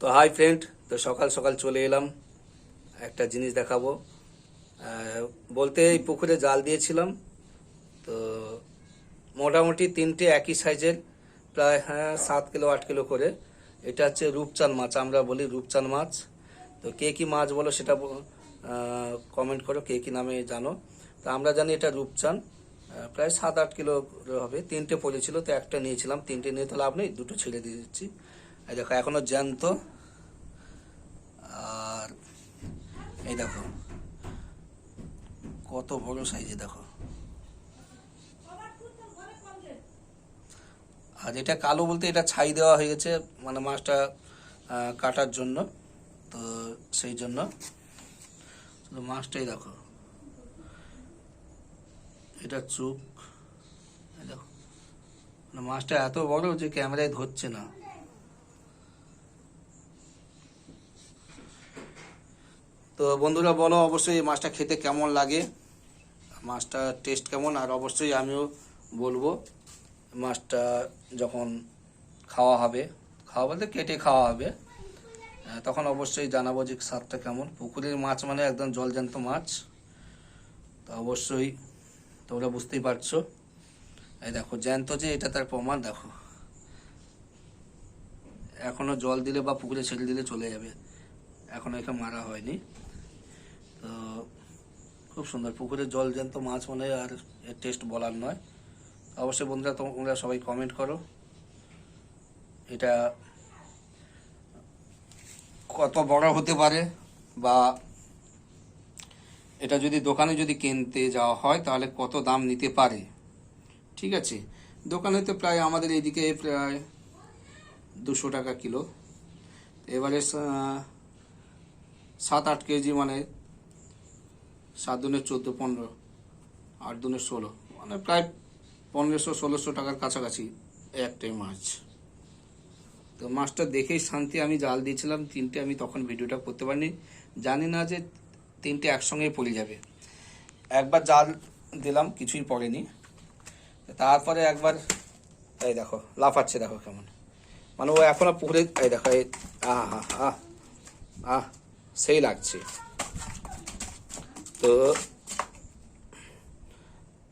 তো hi friend, তো সকাল সকাল চলে এলাম। একটা জিনিস দেখাবো। বলতে এই পুকুরে জাল দিয়েছিলাম। তো মোটামুটি তিনটে একই সাইজের, প্রায় হ্যাঁ সাত কিলো, আট কিলো করে। এটা হচ্ছে রূপচাঁদ মাছ, আমরা বলি রূপচাঁদ মাছ। তো কে কি মাছ বলো সেটা কমেন্ট করো, কে কি নামে জানো। তো আমরা জানি এটা রূপচাঁদ। প্রায় সাত, আট কিলো হবে। তিনটে পড়েছিল তো একটা নিয়েছিলাম। তিনটে নিয়ে তো লাভ নেই, দুটো ছেড়ে দিয়ে দিচ্ছি। এই দেখো, এখনও জ্যান্ত। আর এই দেখো, কত বড় সাইজে দেখো। আর এটা কালো বলতে এটা ছাই দেওয়া হয়ে গেছে মানে মাছটা কাটার জন্য। তো সেই জন্য। শুধু মাছটাই দেখো। এটা চোখ দেখো। মানে মাছটা এত বড় যে ক্যামেরায় ধরছে না। তো বন্ধুরা বলো, অবশ্যই এই মাছটা খেতে কেমন লাগে? মাছটা টেস্ট কেমন? আর অবশ্যই আমিও বলব, মাছটা যখন খাওয়া হবে, খাওয়া বলতে কেটে খাওয়া হবে তখন অবশ্যই জানাব যে স্বাদটা কেমন। পুকুরের মাছ মানে একদম জলজ্যান্ত মাছ। তো অবশ্যই তোমরা বুঝতেই পারছ। এই দেখো, জ্যান্ত যে এটা তার প্রমাণ, দেখো। এখনও জল দিলে বা পুকুরে ছেড়ে দিলে চলে যাবে। এখনও একে মারা হয়নি। খুব সুন্দর। পুকুরের জল জ্যান্ত মাছ মানে আর এর টেস্ট বলার নয়। অবশ্যই বন্ধুরা তোমরা সবাই কমেন্ট করো। এটা কত বড় হতে পারে বা এটা যদি দোকানে যদি কিনতে যাওয়া হয়, তাহলে কত দাম নিতে পারে? ঠিক আছে? দোকানে তো প্রায় আমাদের এদিকে প্রায় দুশো টাকা কিলো। এবারে সাত আট কেজি মানে সাত দুনে চোদ্দ, পনেরো, আট দুনে ষোলো। মানে প্রায় পনেরোশো, ষোলোশো টাকার কাছাকাছি একটাই মাছ। তো মাছটা দেখেই শান্তি, আমি জাল দিয়েছিলাম, তিনটে আমি তখন ভিডিওটা করতে পারিনি। জানি না যে তিনটে একসঙ্গেই পড়ে যাবে। একবার জাল দিলাম, কিছুই পড়েনি। তারপরে একবার, এই দেখো, লাফাচ্ছে দেখো কেমন। মানে ও এখনও পুকুরে, এই দেখো, এই আহ আহ আহ, সেই লাগছে। তো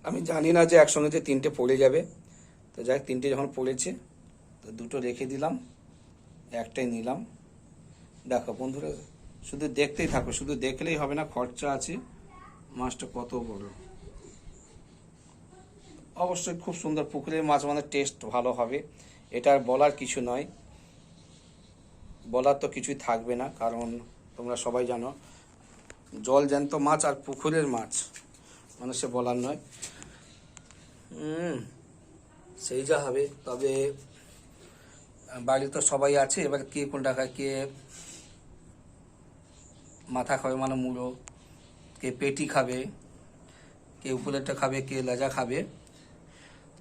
আমি জানি না যে একসঙ্গে যে তিনটে পড়ে যাবে। তো যাই তিনটে যখন পড়েছে, তো দুটো রেখে দিলাম, একটাই নিলাম। দেখো বন্ধুরা, শুধু দেখতেই থাকো, শুধু দেখলেই হবে না, খরচা আছে। মাছটা কত বড়। অবশ্যই খুব সুন্দর পুকুরের মাছ মানে টেস্ট ভালো হবে। এটা বলার কিছু নয়। বলার তো কিছুই থাকবে না, কারণ তোমরা সবাই জানো জল জ্যান্ত মাছ আর পুকুরের মাছ। মানে সে বলার নয়। হুম, সেই যা হবে। তবে বাড়ি তো সবাই আছে। এবার কে কোনটা খায় কে মাথা খাবে মানে মুড়ো, কে পেটি খাবে, কে উপরেরটা খাবে, কে লেজা খাবে।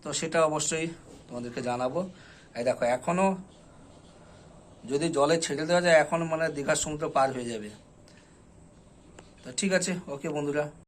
তো সেটা অবশ্যই তোমাদেরকে জানাব। এই দেখো, এখনও যদি জলে ছেড়ে দেওয়া যায়, এখন মানে দীঘার সমুদ্র পার হয়ে যাবে। ঠিক আছে ওকে বন্ধুরা।